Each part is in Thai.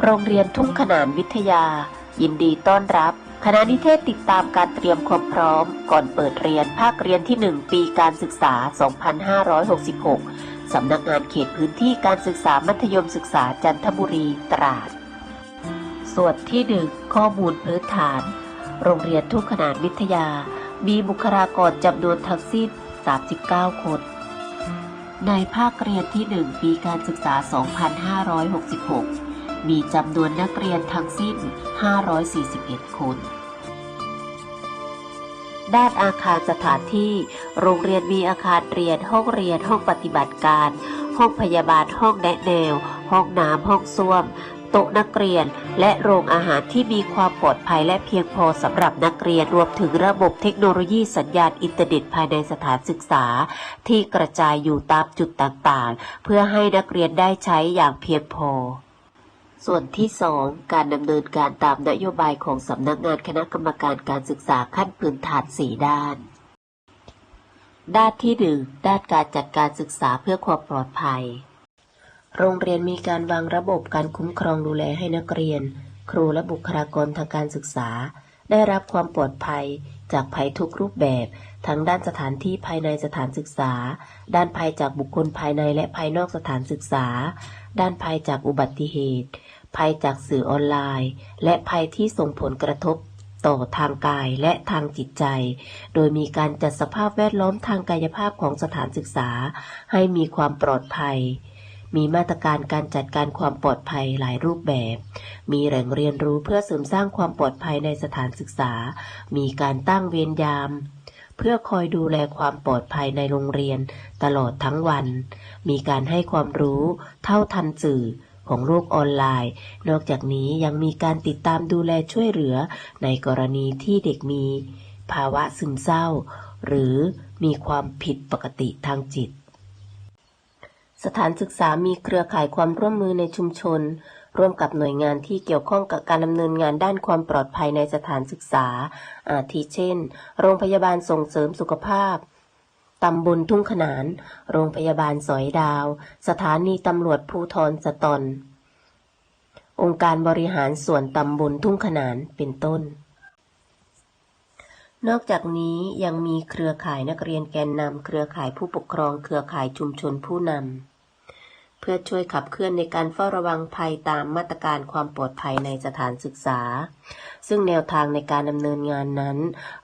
โรงเรียนทุ่งขนานวิทยา ยินดีต้อนรับ คณะนิเทศติดตามการเตรียมความพร้อม ก่อนเปิดเรียนภาคเรียนที่ 1 ปีการศึกษา 2566 สำนักงานเขตพื้นที่การศึกษามัธยมศึกษาจันทบุรีตราด ส่วนที่ 1 ข้อมูลพื้นฐาน โรงเรียนทุ่งขนานวิทยา มีบุคลากรจำนวนทั้งสิ้น 39 คน ในภาคเรียนที่ 1 ปีการศึกษา 2566 มีจำนวนนักเรียนทั้งสิ้น 541 คน ด้านอาคารสถานที่ โรงเรียนมีอาคารเรียน ห้องเรียน ห้องปฏิบัติการ ห้องพยาบาล ห้องแนะแนว ห้องน้ำ ห้องส้วม โต๊ะนักเรียน และโรงอาหารที่มีความปลอดภัยและเพียงพอสำหรับนักเรียน รวมถึงระบบเทคโนโลยีสัญญาณอินเทอร์เน็ตภายในสถานศึกษา ที่กระจายอยู่ตามจุดต่างๆ เพื่อให้นักเรียนได้ใช้อย่างเพียงพอ ส่วนที่ 2 การดำเนินการตามนโยบายของสำนักงานคณะกรรมการการศึกษาขั้นพื้นฐาน 4 ด้าน ด้านที่ 1 ด้านการจัดการศึกษาเพื่อความปลอดภัย โรงเรียนมีการวางระบบการคุ้มครองดูแลให้นักเรียน ครูและบุคลากรทางการศึกษา ได้รับความปลอดภัย จากภัยทุกรูปแบบ ทั้งด้านสถานที่ภายในสถานศึกษา ด้านภัยจากบุคคลภายในและภายนอกสถานศึกษา ด้านภัยจากอุบัติเหตุ ภัยจากสื่อออนไลน์ และภัยที่ส่งผลกระทบต่อทางกายและทางจิตใจ โดยมีการจัดสภาพแวดล้อมทางกายภาพของสถานศึกษา ให้มีความปลอดภัย มีมาตรการการจัดการความปลอดภัยหลายรูปแบบ มีแหล่งเรียนรู้เพื่อเสริมสร้างความปลอดภัยในสถานศึกษา มีการตั้งเวรยาม เพื่อคอยดูแลความปลอดภัยในโรงเรียนตลอดทั้งวัน มีการให้ความรู้เท่าทันสื่อของโลกออนไลน์ นอกจากนี้ยังมีการติดตามดูแลช่วยเหลือ ในกรณีที่เด็กมี ภาวะซึมเศร้า หรือมีความผิดปกติทางจิต สถานศึกษามีเครือข่ายความร่วมมือในชุมชน ร่วมกับหน่วยงานที่เกี่ยวข้องกับการดำเนินงานด้านความปลอดภัยในสถานศึกษา อาทิเช่น โรงพยาบาลส่งเสริมสุขภาพตำบลทุ่งขนาน โรงพยาบาลสอยดาว สถานีตำรวจภูทรสตอน องค์การบริหารส่วนตำบลทุ่งขนานเป็นต้น นอกจากนี้ยังมีเครือข่ายนักเรียนแกนนำเครือข่ายผู้ปกครอง เครือข่ายชุมชนผู้นำ เพื่อช่วยขับเคลื่อนในการเฝ้าระวังภัยตามมาตรการความปลอดภัยในสถานศึกษา ซึ่งแนวทางในการดำเนินงานนั้น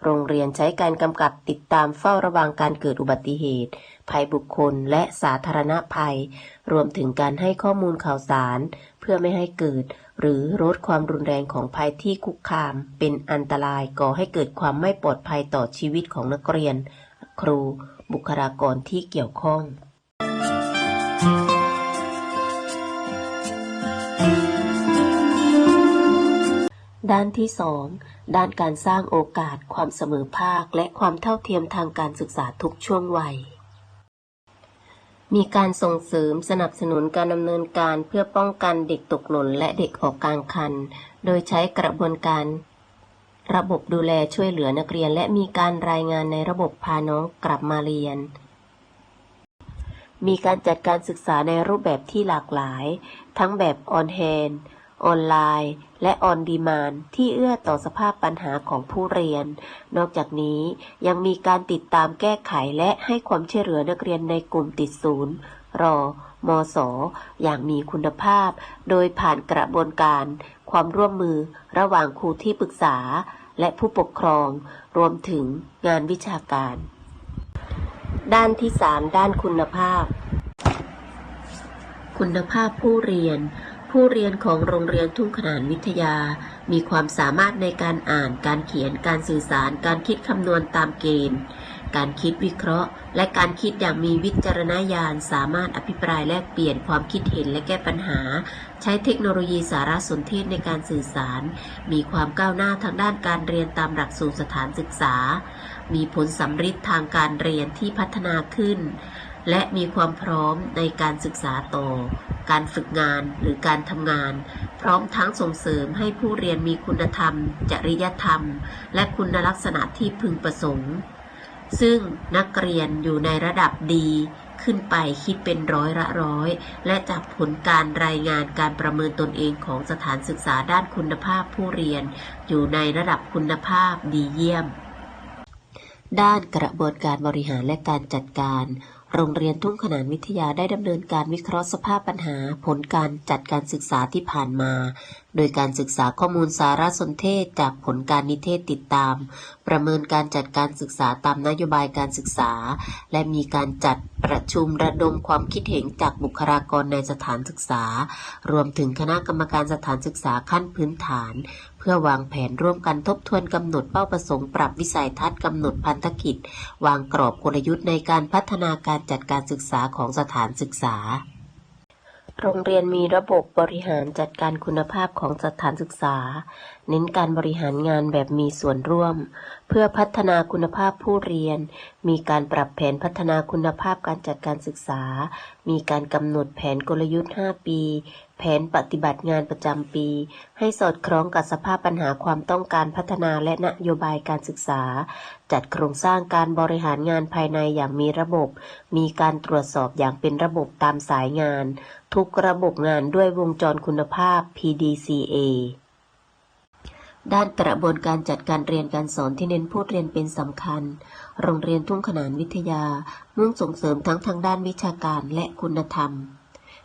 โรงเรียนใช้การกำกับติดตามเฝ้าระวังการเกิดอุบัติเหตุ ภัยบุคคลและสาธารณภัย รวมถึงการให้ข้อมูลข่าวสาร เพื่อไม่ให้เกิด หรือลดความรุนแรงของภัยที่คุกคาม เป็นอันตรายก่อให้เกิดความไม่ปลอดภัยต่อชีวิตของนักเรียน ครู บุคลากรที่เกี่ยวข้อง ด้านที่2ด้านการสร้างโอกาส ความเสมอภาค และความเท่าเทียมทางการศึกษาทุกช่วงวัย มีการส่งเสริมสนับสนุนการดำเนินการเพื่อป้องกันเด็กตกหล่นและเด็กออกกลางคัน โดยใช้กระบวนการ ระบบดูแลช่วยเหลือนักเรียน และมีการรายงานในระบบพาน้องกลับมาเรียนมีการจัดการศึกษาในรูปแบบที่หลากหลาย ทั้งแบบออนแฮน ออนไลน์ และออนดีมานที่เอื้อต่อสภาพปัญหาของผู้เรียน นอกจากนี้ยังมีการติดตามแก้ไขและให้ความช่วยเหลือนักเรียนในกลุ่มติดศูนย์ รอมสอย่างมีคุณภาพ โดยผ่านกระบวนการ ความร่วมมือระหว่างครูที่ปรึกษา และผู้ปกครอง รวมถึงงานวิชาการ ด้านที่ 3 ด้านคุณภาพ คุณภาพผู้เรียน ผู้เรียนของโรงเรียนทุ่งขนานวิทยา มีความสามารถในการอ่าน การเขียน การสื่อสาร การคิดคำนวณตามเกณฑ์ การคิดวิเคราะห์ และการคิดอย่างมีวิจารณญาณ สามารถอภิปรายแลกเปลี่ยนความคิดเห็นและแก้ปัญหา ใช้เทคโนโลยีสารสนเทศในการสื่อสาร มีความก้าวหน้าทางด้านการเรียนตามหลักสูตรสถานศึกษา มีผลสำฤทธิ์ทางการเรียนที่พัฒนาขึ้น และมีความพร้อมในการศึกษาต่อ การฝึกงานหรือการทำงาน พร้อมทั้งส่งเสริมให้ผู้เรียนมีคุณธรรม จริยธรรม และคุณลักษณะที่พึงประสงค์ ซึ่งนักเรียนอยู่ในระดับดีขึ้นไปคิดเป็นร้อยละร้อย และจากผลการรายงานการประเมินตนเองของสถานศึกษาด้านคุณภาพผู้เรียน อยู่ในระดับคุณภาพดีเยี่ยม ด้านกระบวนการบริหารและการจัดการ โรงเรียนทุ่งขนานวิทยาได้ดำเนินการวิเคราะห์สภาพปัญหา ผลการจัดการศึกษาที่ผ่านมา โดยการศึกษาข้อมูลสารสนเทศจากผลการนิเทศติดตาม ประเมินการจัดการศึกษาตามนโยบายการศึกษา และมีการจัดประชุมระดมความคิดเห็นจากบุคลากรในสถานศึกษา รวมถึงคณะกรรมการสถานศึกษาขั้นพื้นฐาน เพื่อวางแผนร่วมกันทบทวนกำหนดเป้าประสงค์ปรับวิสัยทัศน์กำหนดพันธกิจ วางกรอบกลยุทธ์ในการพัฒนาการจัดการศึกษาของสถานศึกษา โรงเรียนมีระบบบริหารจัดการคุณภาพของสถานศึกษา เน้นการบริหารงานแบบมีส่วนร่วม เพื่อพัฒนาคุณภาพผู้เรียน มีการปรับแผนพัฒนาคุณภาพการจัดการศึกษา มีการกำหนดแผนกลยุทธ์ 5 ปี แผนปฏิบัติงานประจำปี ให้สอดคล้องกับสภาพปัญหาความต้องการพัฒนาและนโยบายการศึกษา จัดโครงสร้างการบริหารงานภายในอย่างมีระบบ มีการตรวจสอบอย่างเป็นระบบตามสายงาน ทุกระบบงานด้วยวงจรคุณภาพ PDCA ด้านกระบวนการจัดการเรียนการสอนที่เน้นผู้เรียนเป็นสำคัญ โรงเรียนทุ่งขนานวิทยา มุ่งส่งเสริมทั้งทางด้านวิชาการและคุณธรรม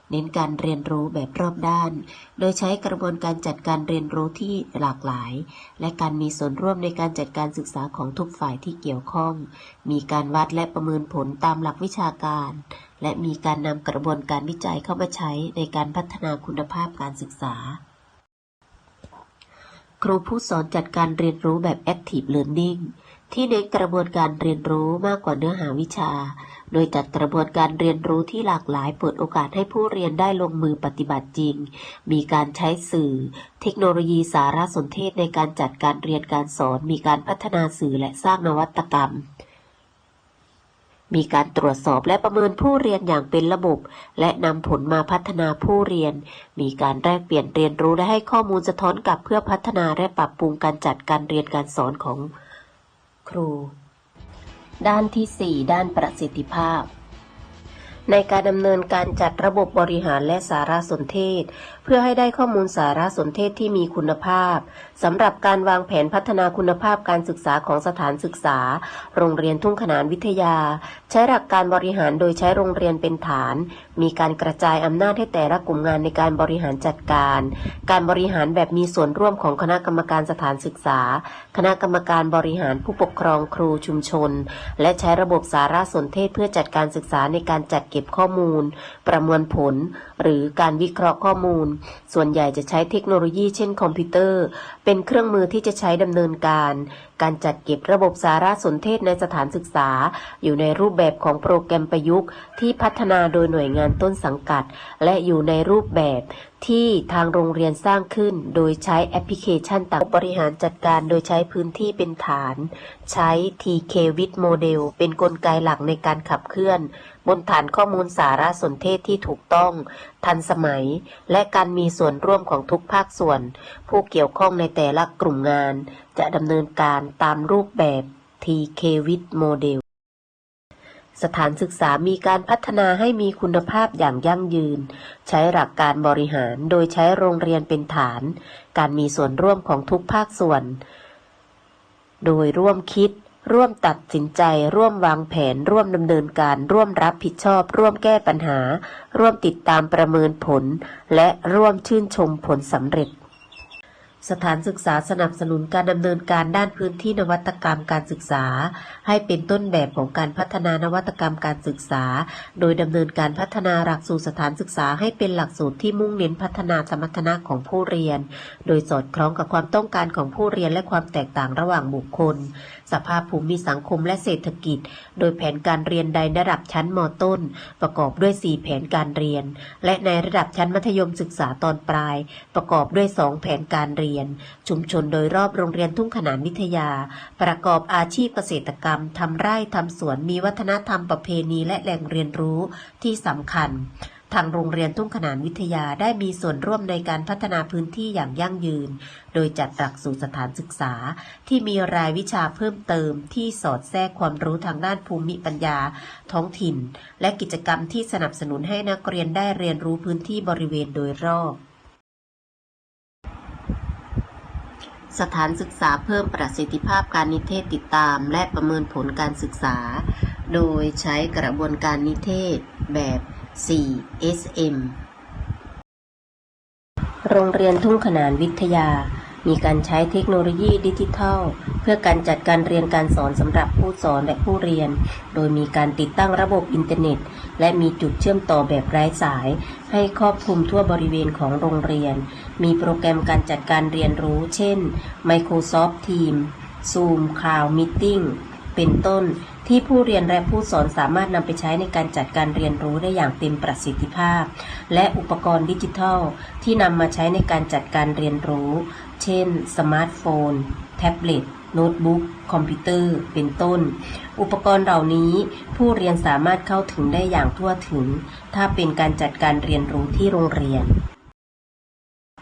เน้นการเรียนรู้แบบรอบด้าน โดยใช้กระบวนการจัดการเรียนรู้ที่หลากหลาย และการมีส่วนร่วมในการจัดการศึกษาของทุกฝ่ายที่เกี่ยวข้อง มีการวัดและประเมินผลตามหลักวิชาการ และมีการนำกระบวนการวิจัยเข้ามาใช้ในการพัฒนาคุณภาพการศึกษา ครูผู้สอนจัดการเรียนรู้แบบ Active Learning ที่เน้นกระบวนการเรียนรู้มากกว่าเนื้อหาวิชา โดยจัดกระบวนการเรียนรู้ที่หลากหลายเปิดโอกาสให้ผู้เรียนได้ลงมือปฏิบัติจริง มีการใช้สื่อ เทคโนโลยีสารสนเทศในการจัดการเรียนการสอน มีการพัฒนาสื่อและสร้างนวัตกรรม มีการตรวจสอบและประเมินผู้เรียนอย่างเป็นระบบ และนำผลมาพัฒนาผู้เรียน มีการแลกเปลี่ยนเรียนรู้และให้ข้อมูลสะท้อนกลับเพื่อพัฒนาและปรับปรุงการจัดการเรียนการสอนของครู ด้านที่ 4 ด้านประสิทธิภาพในการดำเนินการจัดระบบบริหารและสารสนเทศเพื่อให้ได้ข้อมูลสารสนเทศที่มีคุณภาพสำหรับการวางแผนพัฒนาคุณภาพการศึกษาของสถานศึกษา โรงเรียนทุ่งขนานวิทยา ใช้หลักการบริหารโดยใช้โรงเรียนเป็นฐาน มีการกระจายอำนาจให้แต่ละกลุ่มงานในการบริหารจัดการ การบริหารแบบมีส่วนร่วมของคณะกรรมการสถานศึกษา คณะกรรมการบริหารผู้ปกครองครูชุมชน และใช้ระบบสารสนเทศเพื่อจัดการศึกษาในการจัดเก็บข้อมูล ประมวลผลหรือการวิเคราะห์ข้อมูล ส่วนใหญ่จะใช้เทคโนโลยีเช่นคอมพิวเตอร์ เป็นเครื่องมือที่จะใช้ดำเนินการ การจัดเก็บระบบสารสนเทศในสถานศึกษา อยู่ในรูปแบบของโปรแกรมประยุกต์ ที่พัฒนาโดยหน่วยงานต้นสังกัด และอยู่ในรูปแบบที่ทางโรงเรียนสร้างขึ้น โดยใช้แอปพลิเคชันต่างบริหารจัดการโดยใช้พื้นที่เป็นฐาน ใช้ TK w i t Model เป็นนกลไกหลักในการขับเคลื่อน บนฐานข้อมูลสารสนเทศที่ถูกต้อง ทันสมัย และการมีส่วนร่วมของทุกภาคส่วน ผู้เกี่ยวข้องในแต่ละกลุ่มงาน จะดำเนินการตามรูปแบบ TK w i t Model สถานศึกษามีการพัฒนาให้มีคุณภาพอย่างยั่งยืน ใช้หลักการบริหารโดยใช้โรงเรียนเป็นฐาน การมีส่วนร่วมของทุกภาคส่วน โดยร่วมคิด ร่วมตัดสินใจ ร่วมวางแผน ร่วมดำเนินการ ร่วมรับผิดชอบ ร่วมแก้ปัญหา ร่วมติดตามประเมินผล และร่วมชื่นชมผลสำเร็จ สถานศึกษาสนับสนุนการดำเนินการด้านพื้นที่นวัตกรรมการศึกษา ให้เป็นต้นแบบของการพัฒนานวัตกรรมการศึกษา โดยดำเนินการพัฒนาหลักสูตรสถานศึกษาให้เป็นหลักสูตรที่มุ่งเน้นพัฒนาสมรรถนะของผู้เรียน โดยสอดคล้องกับความต้องการของผู้เรียนและความแตกต่างระหว่างบุคคล สภาพภูมิสังคมและเศรษฐกิจ โดยแผนการเรียนในระดับชั้นมต้น ประกอบด้วย 4 แผนการเรียน และในระดับชั้นมัธยมศึกษาตอนปลาย ประกอบด้วย 2 แผนการเรียนชุมชนโดยรอบโรงเรียนทุ่งขนานวิทยา ประกอบอาชีพเกษตรกรรมทำไร่ทำสวนมีวัฒนธรรมประเพณีและแหล่งเรียนรู้ที่สำคัญทางโรงเรียนทุ่งขนานวิทยาได้มีส่วนร่วมในการพัฒนาพื้นที่อย่างยั่งยืน โดยจัดหลักสูตรสถานศึกษา ที่มีรายวิชาเพิ่มเติมที่สอดแทรกความรู้ทางด้านภูมิปัญญา ท้องถิ่น และกิจกรรมที่สนับสนุนให้นักเรียนได้เรียนรู้พื้นที่บริเวณโดยรอบ สถานศึกษาเพิ่มประสิทธิภาพการนิเทศติดตาม และประเมินผลการศึกษา โดยใช้กระบวนการนิเทศแบบ 4SM โรงเรียนทุ่งขนานวิทยา มีการใช้เทคโนโลยีดิจิทัล เพื่อการจัดการเรียนการสอนสำหรับผู้สอนและผู้เรียน โดยมีการติดตั้งระบบอินเทอร์เน็ต และมีจุดเชื่อมต่อแบบไร้สาย ให้ครอบคลุมทั่วบริเวณของโรงเรียน มีโปรแกรมการจัดการเรียนรู้ เช่น Microsoft Teams Zoom Cloud Meeting เป็นต้นที่ผู้เรียนและผู้สอนสามารถนำไปใช้ในการจัดการเรียนรู้ได้อย่างเต็มประสิทธิภาพ และอุปกรณ์ดิจิทัล ที่นำมาใช้ในการจัดการเรียนรู้ เช่น สมาร์ทโฟน แท็บเล็ต โน้ตบุ๊ก คอมพิวเตอร์ เป็นต้น อุปกรณ์เหล่านี้ ผู้เรียนสามารถเข้าถึงได้อย่างทั่วถึง ถ้าเป็นการจัดการเรียนรู้ที่โรงเรียน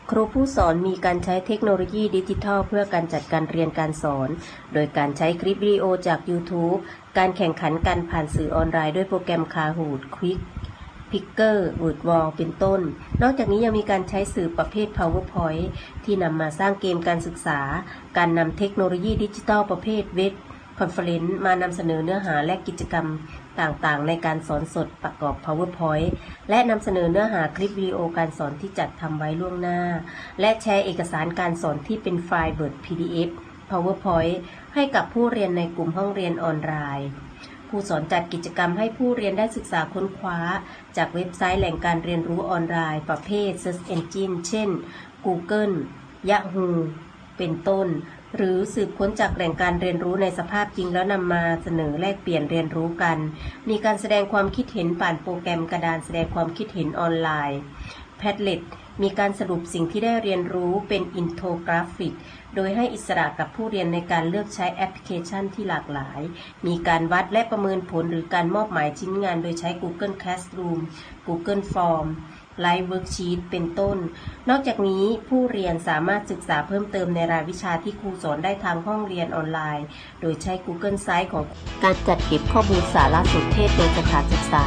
ครูผู้สอนมีการใช้เทคโนโลยีดิจิทัล เพื่อการจัดการเรียนการสอน โดยการใช้คลิปวิดีโอจาก YouTube การแข่งขันกันผ่านสื่อออนไลน์ด้วยโปรแกรม Kahoot Quick Picker WordWall เป็นต้น นอกจากนี้ยังมีการใช้สื่อประเภท PowerPoint ที่นำมาสร้างเกมการศึกษา การนำเทคโนโลยีดิจิทัลประเภทเว็บคอนเฟอเรนซ์มานำเสนอเนื้อหาและกิจกรรมต่างๆ ในการสอนสดประกอบ PowerPoint และนำเสนอเนื้อหาคลิปวิดีโอการสอนที่จัดทำไว้ล่วงหน้า และแชร์เอกสารการสอนที่เป็นไฟล์ Word PDF PowerPoint ให้กับผู้เรียนในกลุ่มห้องเรียนออนไลน์ ผู้สอนจัดกิจกรรมให้ผู้เรียนได้ศึกษาค้นคว้า จากเว็บไซต์แหล่งการเรียนรู้ออนไลน์ ประเภท Search Engine เช่น Google Yahoo เป็นต้น หรือสืบค้นจากแหล่งการเรียนรู้ในสภาพจริงแล้วนำมาเสนอแลกเปลี่ยนเรียนรู้กัน มีการแสดงความคิดเห็นผ่านโปรแกรมกระดานแสดงความคิดเห็นออนไลน์ Padlet มีการสรุปสิ่งที่ได้เรียนรู้เป็นอินโทกราฟิก โดยให้อิสระกับผู้เรียนในการเลือกใช้แอปพลิเคชันที่หลากหลาย มีการวัดและประเมินผลหรือการมอบหมายชิ้นงานโดยใช้ Google Classroom Google Form Live Worksheet เป็นต้น นอกจากนี้ผู้เรียนสามารถศึกษาเพิ่มเติมในรายวิชาที่ครูสอนได้ทางห้องเรียนออนไลน์ โดยใช้ Google Site ของการจัดเก็บข้อมูลสารสนเทศในสถานศึกษา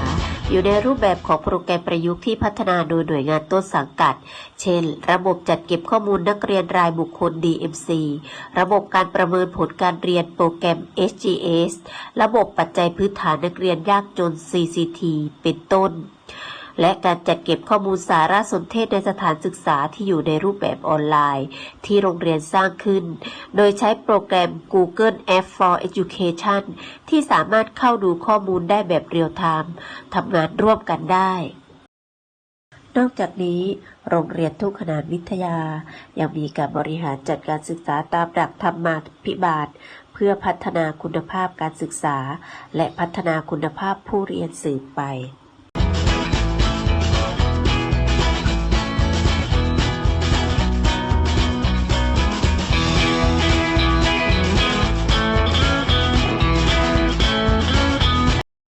อยู่ในรูปแบบของโปรแกรมประยุกต์ที่พัฒนาโดยหน่วยงานต้นสังกัด เช่น ระบบจัดเก็บข้อมูลนักเรียนรายบุคคล DMC ระบบการประเมินผลการเรียนโปรแกรม SGS ระบบปัจจัยพื้นฐานนักเรียนยากจน CCT เป็นต้น และการจัดเก็บข้อมูลสารสนเทศในสถานศึกษาที่อยู่ในรูปแบบออนไลน์ ที่โรงเรียนสร้างขึ้น โดยใช้โปรแกรม Google App for Education ที่สามารถเข้าดูข้อมูลได้แบบเรียลไทม์ทำงานร่วมกันได้นอกจากนี้ โรงเรียนทุกขนานวิทยา ยังมีการบริหารจัดการศึกษาตามหลักธรรมาภิบาล เพื่อพัฒนาคุณภาพการศึกษา และพัฒนาคุณภาพผู้เรียนสืบไป